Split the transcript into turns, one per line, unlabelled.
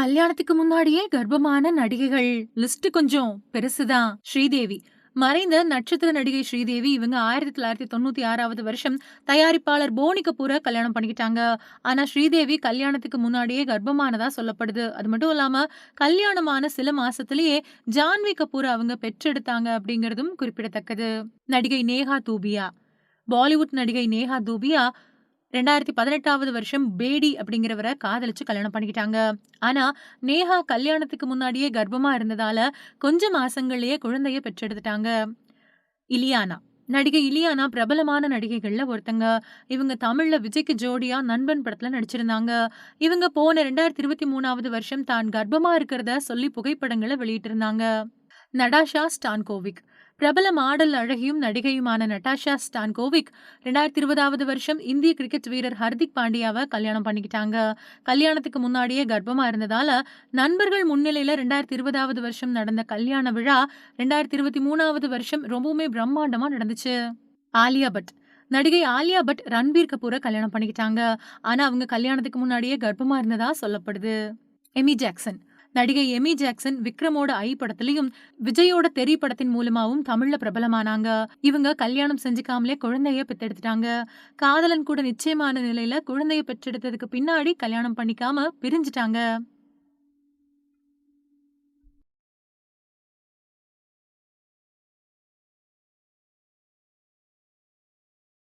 கல்யாணத்துக்கு முன்னாடியே கர்ப்பமான நடிகைகள் லிஸ்ட் கொஞ்சம் பெருசுதான். ஸ்ரீதேவி. மறைந்த நட்சத்திர நடிகை ஸ்ரீதேவி இவங்க ஆயிரத்தி தொள்ளாயிரத்தி தொண்ணூத்தி ஆறாவது வருஷம் தயாரிப்பாளர் போனி கபூரை கல்யாணம் பண்ணிக்கிட்டாங்க. ஆனா ஸ்ரீதேவி கல்யாணத்துக்கு முன்னாடியே கர்ப்பமானதா சொல்லப்படுது. அது மட்டும் இல்லாம கல்யாணமான சில மாசத்திலேயே ஜான்வி கபூர் அவங்க பெற்றெடுத்தாங்க அப்படிங்கறதும் குறிப்பிடத்தக்கது. நடிகை நேஹா தூபியா. பாலிவுட் நடிகை நேஹா தூபியா ரெண்டாயிரத்தி பதினெட்டாவது வருஷம் பேடி அப்படிங்கிறவரை காதலிச்சு கல்யாணம் பண்ணிக்கிட்டாங்க. ஆனா நேஹா கல்யாணத்துக்கு முன்னாடியே கர்ப்பமா இருந்ததால கொஞ்ச மாசங்கள்லயே குழந்தைய பெற்றெடுத்துட்டாங்க. இலியானா. நடிகை இலியானா பிரபலமான நடிகைகள்ல ஒருத்தங்க. இவங்க தமிழ்ல விஜய்க்கு ஜோடியா நண்பன் படத்துல நடிச்சிருந்தாங்க. இவங்க போன ரெண்டாயிரத்தி இருபத்தி மூணாவது வருஷம் தான் கர்ப்பமா இருக்கிறத சொல்லி புகைப்படங்களை வெளியிட்டிருந்தாங்க. Natasha Stankovic. பிரபல மாடல் அழகியும் நடிகையுமான நட்டாஷா ஸ்டான்கோவிக் ரெண்டாயிரத்தி இருபதாவது வருஷம் இந்திய கிரிக்கெட் வீரர் ஹர்திக் பாண்டியாவை கல்யாணம் பண்ணிக்கிட்டாங்க. கல்யாணத்துக்கு முன்னாடியே கர்ப்பமா இருந்ததால நண்பர்கள் முன்னிலையில ரெண்டாயிரத்தி இருபதாவது வருஷம் நடந்த கல்யாண விழா ரெண்டாயிரத்தி இருபத்தி மூணாவது வருஷம் ரொம்பவுமே பிரம்மாண்டமா நடந்துச்சு. ஆலியா பட். நடிகை ஆலியா பட் ரன்பீர் கபூரை கல்யாணம் பண்ணிக்கிட்டாங்க. ஆனா அவங்க கல்யாணத்துக்கு முன்னாடியே கர்ப்பமா இருந்ததா சொல்லப்படுது. Amy Jackson. நடிகை எமி ஜாக்சன் விக்ரமோட ஐ படத்திலையும் விஜயோட தெரி படத்தின் மூலமாவும் தமிழ்ல பிரபலமானாங்க. இவங்க கல்யாணம் செஞ்சுக்காமலே குழந்தைய பெத்தெடுத்துட்டாங்க. காதலன் கூட நிச்சயமான நிலையில குழந்தைய பெற்றெடுத்ததுக்கு பின்னாடி கல்யாணம் பண்ணிக்காம பிரிஞ்சுட்டாங்க.